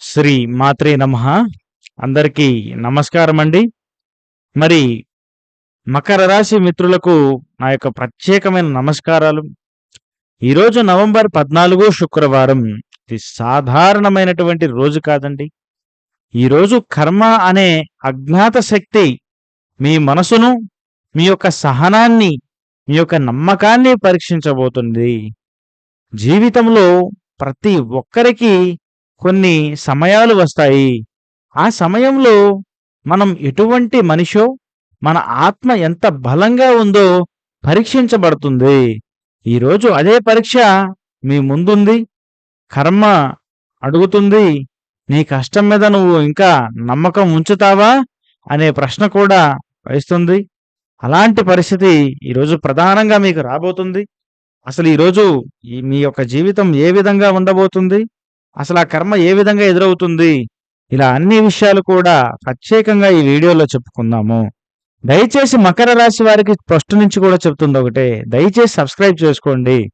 శ్రీ మాత్రే నమ. అందరికీ నమస్కారం అండి మరి మకర రాశి మిత్రులకు నా యొక్క ప్రత్యేకమైన నమస్కారాలు. ఈరోజు నవంబర్ పద్నాలుగు శుక్రవారం. ఇది సాధారణమైనటువంటి రోజు కాదండి. ఈరోజు కర్మ అనే అజ్ఞాత శక్తి మీ మనసును మీ యొక్క సహనాన్ని మీ యొక్క నమ్మకాన్ని పరీక్షించబోతుంది. జీవితంలో ప్రతి ఒక్కరికి కొన్ని సమయాలు వస్తాయి. ఆ సమయంలో మనం ఎటువంటి మనిషో మన ఆత్మ ఎంత బలంగా ఉందో పరీక్షించబడుతుంది. ఈరోజు అదే పరీక్ష మీ ముందుంది. కర్మ అడుగుతుంది. నీ కష్టం మీద నువ్వు ఇంకా నమ్మకం ఉంచుతావా? అనే ప్రశ్న కూడా వహిస్తుంది అలాంటి పరిస్థితి ఈరోజు ప్రధానంగా మీకు రాబోతుంది. అసలు ఈరోజు మీ యొక్క జీవితం ఏ విధంగా ఉండబోతుంది? అసలు ఆ కర్మ ఏ విధంగా ఎదురవుతుంది? ఇలా అన్ని విషయాలు కూడా ప్రత్యేకంగా ఈ వీడియోలో చెప్పుకుందాము. దయచేసి మకర రాశి వారికి ఫస్ట్ నుంచి కూడా చెప్తుంది ఒకటే దయచేసి సబ్స్క్రైబ్ చేసుకోండి.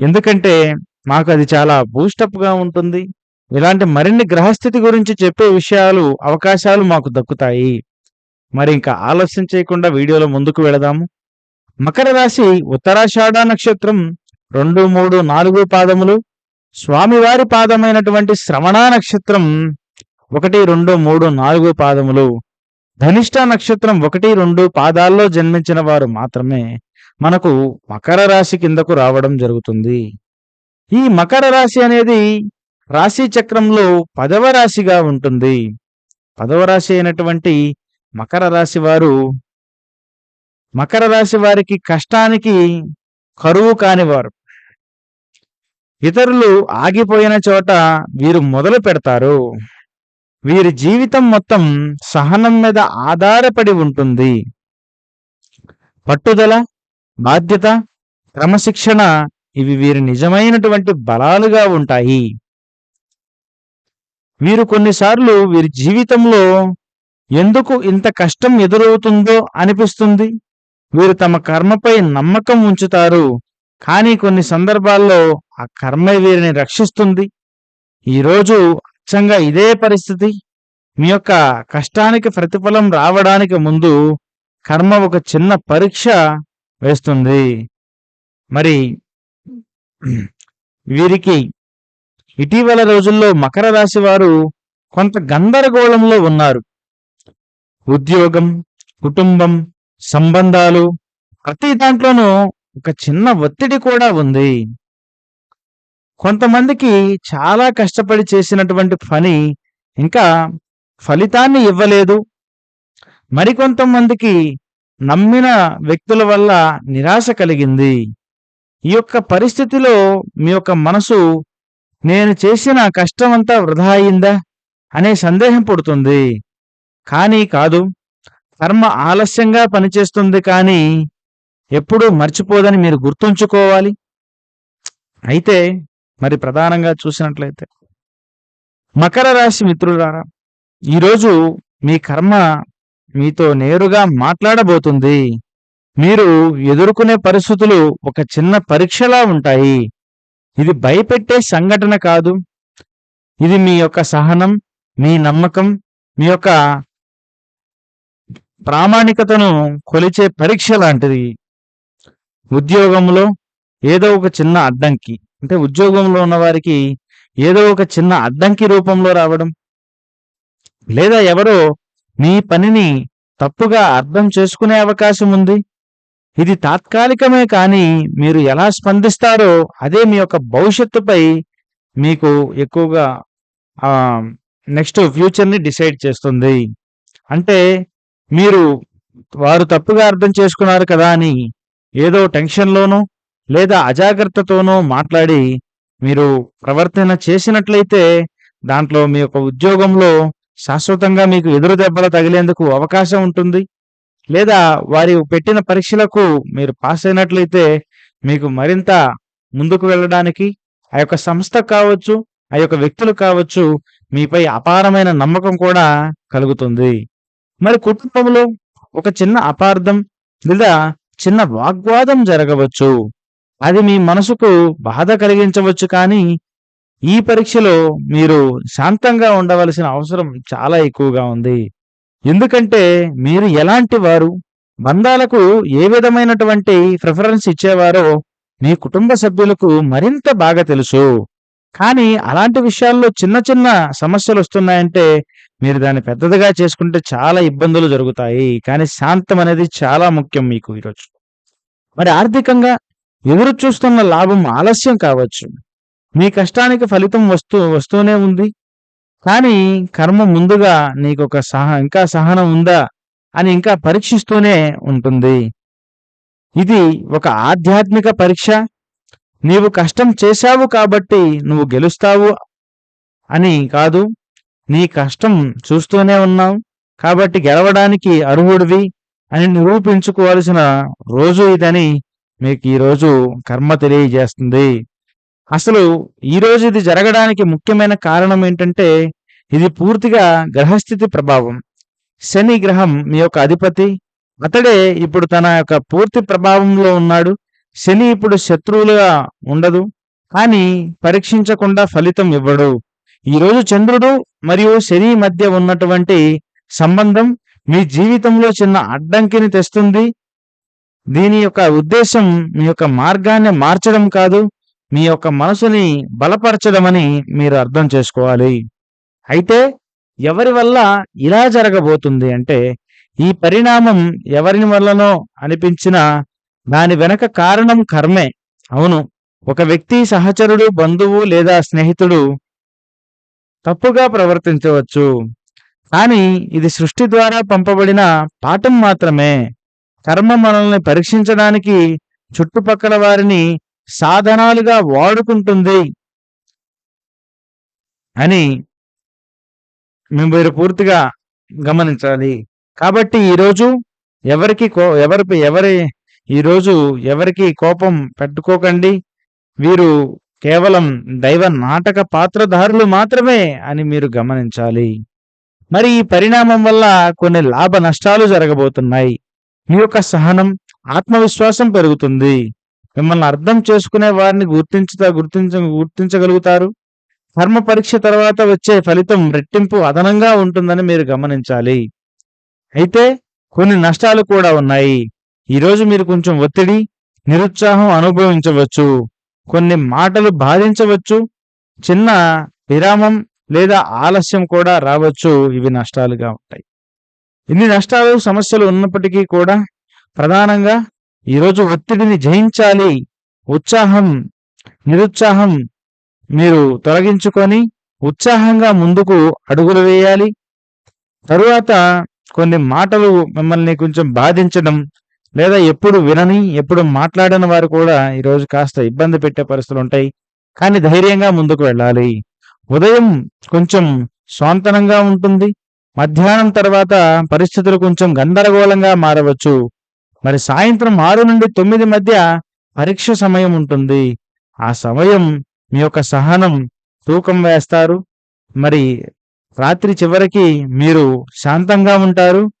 ఎందుకంటే మాకు అది చాలా బూస్టప్గా ఉంటుంది. ఇలాంటి మరిన్ని గ్రహస్థితి గురించి చెప్పే విషయాలు అవకాశాలు మాకు దక్కుతాయి. మరి ఇంకా ఆలస్యం చేయకుండా వీడియోలో ముందుకు వెళదాము. మకర రాశి ఉత్తరాషాఢ నక్షత్రం రెండు మూడు నాలుగు పాదములు. స్వామివారి పాదమైనటువంటి శ్రవణ నక్షత్రం ఒకటి రెండు మూడు నాలుగు పాదములు. ధనిష్ట నక్షత్రం ఒకటి రెండు పాదాల్లో జన్మించిన వారు మాత్రమే మనకు మకర రాశి కిందకు రావడం జరుగుతుంది. ఈ మకర రాశి అనేది రాశి చక్రంలో పదవ రాశిగా ఉంటుంది. పదవ రాశి అయినటువంటి మకర రాశి వారు మకర రాశి వారికి కష్టానికి కరువు కానివారు. ఇతరులు ఆగిపోయిన చోట వీరు మొదలు పెడతారు. వీరి జీవితం మొత్తం సహనం మీద ఆధారపడి ఉంటుంది. పట్టుదల బాధ్యత క్రమశిక్షణ ఇవి వీరి నిజమైనటువంటి బలాలుగా ఉంటాయి. వీరు కొన్నిసార్లు వీరి జీవితంలో ఎందుకు ఇంత కష్టం ఎదురవుతుందో అనిపిస్తుంది. వీరు తమ కర్మపై నమ్మకం ఉంచుతారు. కానీ కొన్ని సందర్భాల్లో ఆ కర్మ వీరిని రక్షిస్తుంది. ఈరోజు అచ్చంగా ఇదే పరిస్థితి. మీ యొక్క కష్టానికి ప్రతిఫలం రావడానికి ముందు కర్మ ఒక చిన్న పరీక్ష వేస్తుంది. మరి వీరికి ఇటీవల రోజుల్లో మకర రాశి వారు కొంత గందరగోళంలో ఉన్నారు. ఉద్యోగం కుటుంబం సంబంధాలు ప్రతి దాంట్లోనూ ఒక చిన్న ఒత్తిడి కూడా ఉంది. కొంతమందికి చాలా కష్టపడి చేసినటువంటి పని ఇంకా ఫలితాన్ని ఇవ్వలేదు. మరికొంతమందికి నమ్మిన వ్యక్తుల వల్ల నిరాశ కలిగింది. ఈ యొక్క పరిస్థితిలో మీ యొక్క మనసు నేను చేసిన కష్టమంతా వృధా అయిందా అనే సందేహం పుడుతుంది. కానీ కాదు కర్మ ఆలస్యంగా పనిచేస్తుంది కానీ ఎప్పుడూ మర్చిపోదని మీరు గుర్తుంచుకోవాలి. అయితే మరి ప్రధానంగా చూసినట్లయితే మకర రాశి మిత్రులారా ఈరోజు మీ కర్మ మీతో నేరుగా మాట్లాడబోతుంది. మీరు ఎదుర్కొనే పరిస్థితులు ఒక చిన్న పరీక్షలా ఉంటాయి. ఇది భయపెట్టే సంఘటన కాదు. ఇది మీ యొక్క సహనం మీ నమ్మకం మీ యొక్క ప్రామాణికతను కొలిచే పరీక్ష లాంటిది. ఉద్యోగంలో ఏదో ఒక చిన్న అడ్డంకి. అంటే ఉద్యోగంలో ఉన్న వారికి ఏదో ఒక చిన్న అడ్డంకి రూపంలో రావడం. లేదా ఎవరో మీ పనిని తప్పుగా అర్థం చేసుకునే అవకాశం ఉంది. ఇది తాత్కాలికమే కానీ మీరు ఎలా స్పందిస్తారో అదే మీ యొక్క భవిష్యత్తుపై మీకు ఎక్కువగా నెక్స్ట్ ఫ్యూచర్ని డిసైడ్ చేస్తుంది. అంటే మీరు వారు తప్పుగా అర్థం చేసుకున్నారు కదా అని ఏదో టెన్షన్లోనో లేదా అజాగ్రత్తతోనో మాట్లాడి మీరు ప్రవర్తన చేసినట్లయితే దాంట్లో మీ యొక్క ఉద్యోగంలో శాశ్వతంగా మీకు ఎదురు దెబ్బలు తగిలేందుకు అవకాశం ఉంటుంది. లేదా వారి పెట్టిన పరీక్షలకు మీరు పాస్ అయినట్లయితే మీకు మరింత ముందుకు వెళ్ళడానికి ఆ యొక్క సంస్థ కావచ్చు ఆ యొక్క వ్యక్తులు కావచ్చు మీపై అపారమైన నమ్మకం కూడా కలుగుతుంది. మరి కుటుంబంలో ఒక చిన్న అపార్థం లేదా చిన్న వాగ్వాదం జరగవచ్చు. అది మీ మనసుకు బాధ కలిగించవచ్చు కానీ ఈ పరీక్షలో మీరు శాంతంగా ఉండవలసిన అవసరం చాలా ఎక్కువగా ఉంది. ఎందుకంటే మీరు ఎలాంటి వారు? బంధాలకు ఏ విధమైనటువంటి ప్రిఫరెన్స్ ఇచ్చేవారో మీ కుటుంబ సభ్యులకు మరింత బాగా తెలుసు. కానీ అలాంటి విషయాల్లో చిన్న చిన్న సమస్యలు వస్తున్నాయంటే మీరు దాన్ని పెద్దదిగా చేసుకుంటే చాలా ఇబ్బందులు జరుగుతాయి. కానీ శాంతం అనేది చాలా ముఖ్యం మీకు ఈరోజు మరి ఆర్థికంగా ఎదురు చూస్తున్న లాభం ఆలస్యం కావచ్చు. మీ కష్టానికి ఫలితం వస్తూ వస్తూనే ఉంది. కానీ కర్మ ముందుగా నీకు ఒక సహ ఇంకా సహనం ఉందా అని ఇంకా పరీక్షిస్తూనే ఉంటుంది. ఇది ఒక ఆధ్యాత్మిక పరీక్ష. నీవు కష్టం చేశావు కాబట్టి నువ్వు గెలుస్తావు అని కాదు. నీ కష్టం చూస్తూనే ఉన్నాం కాబట్టి గెలవడానికి అర్హుడివి అని నిరూపించుకోవాల్సిన రోజు ఇదని మీకు ఈరోజు కర్మ తెలియజేస్తుంది. అసలు ఈరోజు ఇది జరగడానికి ముఖ్యమైన కారణం ఏంటంటే ఇది పూర్తిగా గ్రహస్థితి ప్రభావం. శని గ్రహం మీ యొక్క అధిపతి. అతడే ఇప్పుడు తన యొక్క పూర్తి ప్రభావంలో ఉన్నాడు. శని ఇప్పుడు శత్రువులుగా ఉండదు. కానీ పరీక్షించకుండా ఫలితం ఇవ్వడు. ఈరోజు చంద్రుడు మరియు శని మధ్య ఉన్నటువంటి సంబంధం మీ జీవితంలో చిన్న అడ్డంకిని తెస్తుంది. దీని యొక్క ఉద్దేశం మీ యొక్క మార్గాన్ని మార్చడం కాదు మీ యొక్క మనసుని బలపరచడమని మీరు అర్థం చేసుకోవాలి. అయితే ఎవరి వల్ల ఇలా జరగబోతుంది అంటే ఈ పరిణామం ఎవరిని వల్లనో అనిపించిన దాని వెనక కారణం కర్మే. అవును ఒక వ్యక్తి సహచరుడు బంధువు లేదా స్నేహితుడు తప్పుగా ప్రవర్తించవచ్చు. కానీ ఇది సృష్టి ద్వారా పంపబడిన పాఠం మాత్రమే. కర్మ మనల్ని పరీక్షించడానికి చుట్టుపక్కల వారిని సాధనాలుగా వాడుకుంటుంది అని మేము మీరు పూర్తిగా గమనించాలి. కాబట్టి ఈరోజు ఎవరికి కో ఎవరి ఎవరి ఈరోజు ఎవరికి కోపం పెట్టుకోకండి. వీరు కేవలం దైవ నాటక పాత్రధారులు మాత్రమే అని మీరు గమనించాలి. మరి ఈ పరిణామం వల్ల కొన్ని లాభ నష్టాలు జరగబోతున్నాయి. మీ యొక్క సహనం ఆత్మవిశ్వాసం పెరుగుతుంది. మిమ్మల్ని అర్థం చేసుకునే వారిని గుర్తించుతా గుర్తించ గుర్తించగలుగుతారు. కర్మ పరీక్ష తర్వాత వచ్చే ఫలితం రెట్టింపు అదనంగా ఉంటుందని మీరు గమనించాలి. అయితే కొన్ని నష్టాలు కూడా ఉన్నాయి. ఈరోజు మీరు కొంచెం ఒత్తిడి నిరుత్సాహం అనుభవించవచ్చు. కొన్ని మాటలు బాధించవచ్చు చిన్న విరామం లేదా ఆలస్యం కూడా రావచ్చు. ఇవి నష్టాలుగా ఉంటాయి. ఇన్ని నష్టాలు సమస్యలు ఉన్నప్పటికీ కూడా ప్రధానంగా ఈరోజు ఒత్తిడిని జయించాలి. ఉత్సాహం నిరుత్సాహం మీరు తొలగించుకొని ఉత్సాహంగా ముందుకు అడుగులు వేయాలి. తరువాత కొన్ని మాటలు మిమ్మల్ని కొంచెం బాధించడం లేదా ఎప్పుడు వినని ఎప్పుడు మాట్లాడని వారు కూడా ఈరోజు కాస్త ఇబ్బంది పెట్టే పరిస్థితులు ఉంటాయి. కానీ ధైర్యంగా ముందుకు వెళ్ళాలి. ఉదయం కొంచెం స్వాంతనంగా ఉంటుంది. మధ్యాహ్నం తర్వాత పరిస్థితులు కొంచెం గందరగోళంగా మారవచ్చు. మరి సాయంత్రం ఆరు నుండి తొమ్మిది మధ్య పరీక్ష సమయం ఉంటుంది. ఆ సమయం మీ యొక్క సహనం తూకం వేస్తారు. మరి రాత్రి చివరికి మీరు శాంతంగా ఉంటారు.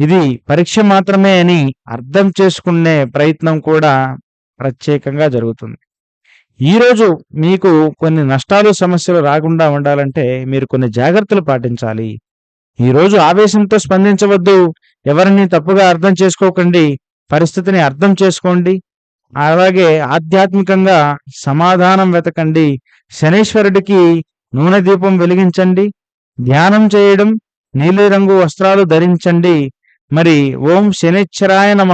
ఇది పరీక్ష మాత్రమే అని అర్థం చేసుకునే ప్రయత్నం కూడా ప్రత్యేకంగా జరుగుతుంది. ఈరోజు మీకు కొన్ని నష్టాలు సమస్యలు రాకుండా ఉండాలంటే మీరు కొన్ని జాగ్రత్తలు పాటించాలి. ఈరోజు ఆవేశంతో స్పందించవద్దు. ఎవరిని తప్పుగా అర్థం చేసుకోకండి. పరిస్థితిని అర్థం చేసుకోండి. అలాగే ఆధ్యాత్మికంగా సమాధానం వెతకండి. శనీశ్వరుడికి నూనె దీపం వెలిగించండి. ధ్యానం చేయడం నీలిరంగు వస్త్రాలు ధరించండి. మరి ఓం శనిశ్చరాయ నమ.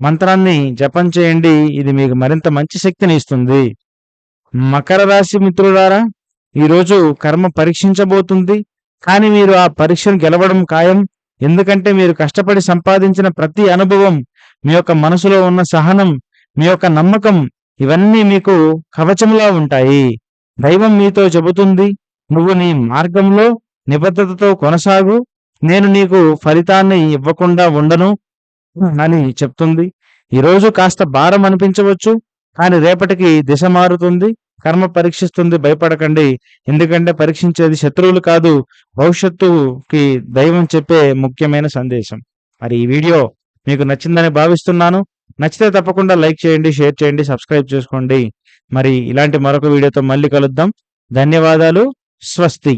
మంత్రాన్ని జపం చేయండి. ఇది మీకు మరింత మంచి శక్తిని ఇస్తుంది. మకర రాశి మిత్రులారా ఈరోజు కర్మ పరీక్షించబోతుంది. కానీ మీరు ఆ పరీక్షను గెలవడం ఖాయం. ఎందుకంటే మీరు కష్టపడి సంపాదించిన ప్రతి అనుభవం మీ యొక్క మనసులో ఉన్న సహనం మీ యొక్క నమ్మకం ఇవన్నీ మీకు కవచంలా ఉంటాయి. దైవం మీతో చెబుతుంది నువ్వు నీ మార్గంలో నిబద్ధతతో కొనసాగు నేను నీకు ఫలితాన్ని ఇవ్వకుండా ఉండను అని చెప్తుంది. ఈరోజు కాస్త భారం అనిపించవచ్చు కానీ రేపటికి దిశ మారుతుంది కర్మ పరీక్షిస్తుంది భయపడకండి. ఎందుకంటే పరీక్షించేది శత్రువులు కాదు భవిష్యత్తుకి దైవం చెప్పే ముఖ్యమైన సందేశం. మరి ఈ వీడియో మీకు నచ్చిందని భావిస్తున్నాను. నచ్చితే తప్పకుండా లైక్ చేయండి షేర్ చేయండి సబ్స్క్రైబ్ చేసుకోండి. మరి ఇలాంటి మరొక వీడియోతో మళ్ళీ కలుద్దాం. ధన్యవాదాలు. స్వస్తి.